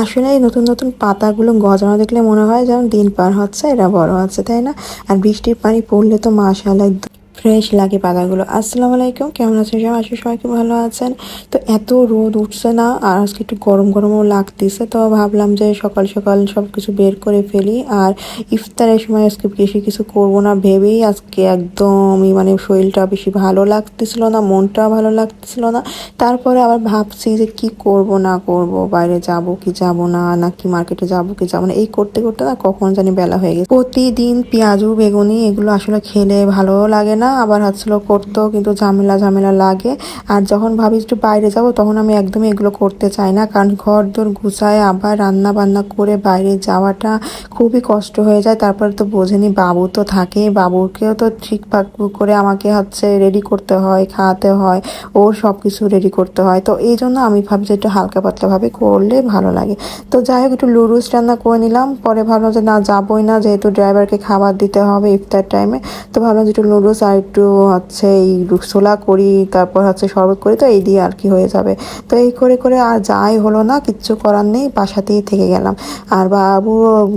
আসলে এই নতুন নতুন পাতাগুলো গজানো দেখলে মনে হয় যেমন দিন পার হচ্ছে, এরা বড় হচ্ছে তাই না? আর বৃষ্টির পানি পড়লে তো মাশাআল্লাহ ফ্রেশ লাগে পাতাগুলো। আসসালামু আলাইকুম, কেমন আছেন সবাই আশা সবাই খুব ভালো আছেন। তো এত রোদ উঠছে না, আর আজকে একটু গরম গরমও লাগতেছে, তো ভাবলাম যে সকাল সকাল সব কিছু বের করে ফেলি, আর ইফতারের সময় আজকে বেশি কিছু করব না ভেবেই আজকে একদমই মানে শরীরটা বেশি ভালো লাগতেছিল না মনটা ভালো লাগতেছিল না। তারপরে আবার ভাবছি যে কি করব, না করব, বাইরে যাব কি যাব না, নাকি মার্কেটে যাব কি যাব না, এই করতে করতে না কখন জানি বেলা হয়ে গেছে। প্রতিদিন পেঁয়াজু, বেগুনি, এগুলো আসলে খেলে ভালো লাগে না আবার হচ্ছিল করতেও কিন্তু ঝামেলা ঝামেলা লাগে। আর যখন ভাবি একটু বাইরে যাব, তখন আমি একদমই এগুলো করতে চাই না। কারণ ঘর দোর গুছায় আবার রান্না বান্না করে বাইরে যাওয়াটা খুবই কষ্ট হয়ে যায়। তারপরে তো বোঝেনি, বাবু তো থাকে। বাবুকেও তো ঠিকঠাক করে আমাকে হচ্ছে রেডি করতে হয়, খাওয়াতে হয়। ওর সব কিছু রেডি করতে হয়। তো এই জন্য আমি ভাবি যে একটু হালকা পাতলাভাবে করলে ভালো লাগে। তো যাই হোক, একটু লুডুস রান্না করে নিলাম। পরে ভাবলাম যে না, যাবোই না। যেহেতু ড্রাইভারকে খাবার দিতে হবে ইফতার টাইমে তো ভাবলাম যে একটু লুডুস আর একটু হচ্ছে এই ছোলা করি, তারপর হচ্ছে শরবত করি, তো এই দিয়ে আর কি হয়ে যাবে। তো এই করে করে আর যাই হলো না, কিচ্ছু করার নেই, বাসাতেই থেকে গেলাম। আর বাবু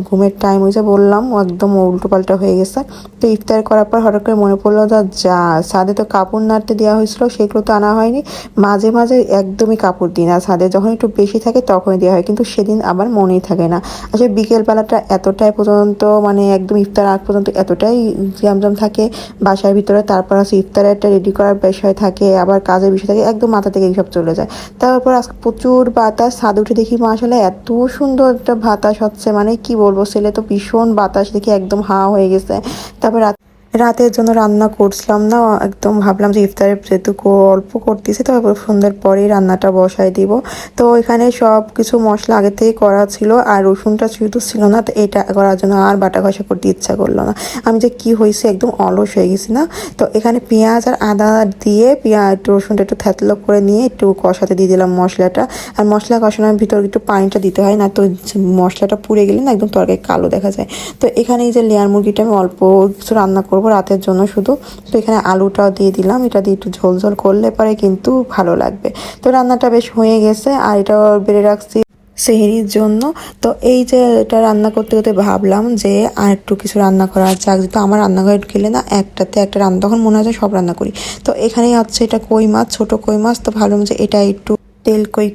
ঘুমের টাইম হয়েছে বললাম একদম উল্টো পাল্টা হয়ে গেছে। তো ইফতার করার পর হঠাৎ করে মনে পড়ল যা যা, ছাদে তো কাপড় নাড়তে দেওয়া হয়েছিল, সেগুলো তো আনা হয়নি। মাঝে মাঝে একদমই কাপড় দিই না, ছাদে যখন একটু বেশি থাকে তখনই দেওয়া হয়, কিন্তু সেদিন আবার মনেই থাকে না। আসলে বিকেলবেলাটা এতটাই পর্যন্ত মানে একদম ইফতার আগ পর্যন্ত এতটাই জামজাম থাকে, বাসার ভিতরে তারপর আছে ইফতারে একটা রেডি করার বিষয় থাকে, আবার কাজের বিষয় থাকে, একদম মাথা থেকে এইসব চলে যায়। তারপর আজকে প্রচুর বাতাস, ছাদ উঠে দেখি মা আসলে এত সুন্দর একটা বাতাস হচ্ছে মানে কি বলব, ছেলে তো ভীষণ বাতাস দেখি একদম হা হয়ে গেছে। তারপর রাতের জন্য রান্না করছিলাম না, একদম ভাবলাম যে ইফতারের যেহেতু অল্প করতেছি, তো সন্ধ্যের পরেই রান্নাটা বসাই দিব। তো এখানে সব কিছু মশলা আগে থেকে করা ছিল আর রসুনটা শুধু ছিল না, তো এটা করার জন্য আর বাটা ঘষা করতে ইচ্ছা করল না। আমি যে কি হয়েছে একদম অলস হয়ে গেছি না। তো এখানে পেঁয়াজ আর আদা দিয়ে পেঁয়াজ একটু রসুনটা একটু থ্যাতলো করে নিয়ে একটু কষাতে দিয়ে দিলাম মশলাটা। আর মশলা কষানোর ভিতরে একটু পানিটা দিতে হয় না, তো মশলাটা পুড়ে গেলে না একদম তরকারি কালো দেখা যায়। তো এখানে এই যে লেয়ার মুরগিটা আমি অল্প কিছু রান্না করব রাতের জন্য শুধু। তো এখানে আলুটাও দিয়ে দিলাম। এটা দিয়ে একটু ঝোল ঝোল করলে পরে কিন্তু ভালো লাগবে। তো রান্নাটা বেশ হয়ে গেছে আর এটা বেড়ে রাখছি সেহেরির জন্য। তো এই যে এটা রান্না করতে করতে ভাবলাম যে আর একটু কিছু রান্না করা যাক তো আমার রান্নাঘরে গেলে না, একটাতে একটা রান্না, তখন মনে হয় সব রান্না করি। তো এখানেই হচ্ছে এটা কই মাছ, ছোট কই মাছ। তো ভাবলাম যে এটা একটু তেল কই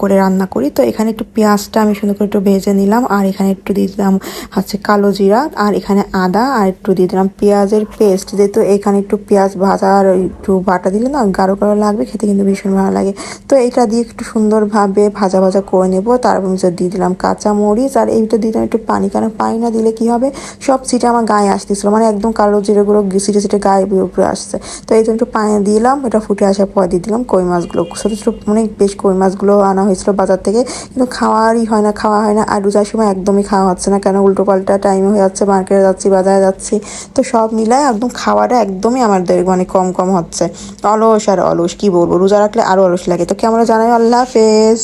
করে রান্না করি। তো এখানে একটু পেঁয়াজটা আমি সুন্দর করে একটু ভেজে নিলাম, আর এখানে একটু দিয়ে দিলাম হচ্ছে কালো জিরা, আর এখানে আদা, আর একটু দিয়ে দিলাম পেঁয়াজের পেস্ট। যেহেতু এখানে একটু পেঁয়াজ ভাজা আর একটু বাটা দিলে না গাঢ় গাঢ় লাগবে, খেতে কিন্তু ভীষণ ভালো লাগে। তো এটা দিয়ে একটু সুন্দরভাবে ভাজা ভাজা করে নেব। তারপর আমি দিয়ে দিলাম কাঁচা মরিচ আর এইটা দিয়ে দিলাম একটু পানি, কারণ পানি না দিলে কি হবে? সব সিটে আমার গায়ে আসতেছিল মানে একদম কালো জিরেগুলো সিটে সিটে গায়ে উপরে আসছে। তো এই জন্য একটু পানি দিলাম, এটা ফুটে আসার পর দিয়ে দিলাম কই মাছগুলো। ছোটো ছোটো অনেক বেশ কই মাছগুলো আনা হয়েছিল বাজার থেকে। কিন্তু খাওয়ারই হয় না, খাওয়া হয় না। আর রোজার সময় একদমই খাওয়া হচ্ছে না। কেন উল্টো পাল্টা টাইম হয়ে যাচ্ছে মার্কেটে যাচ্ছি, বাজারে যাচ্ছি। তো সব মিলায় একদম খাওয়াটা একদমই আমার আমাদের মানে কম কম হচ্ছে। অলস আর অলস, কি বলব? রোজা রাখলে আরও অলস লাগে। তো কেমন জানাই? আল্লাহ হাফেজ।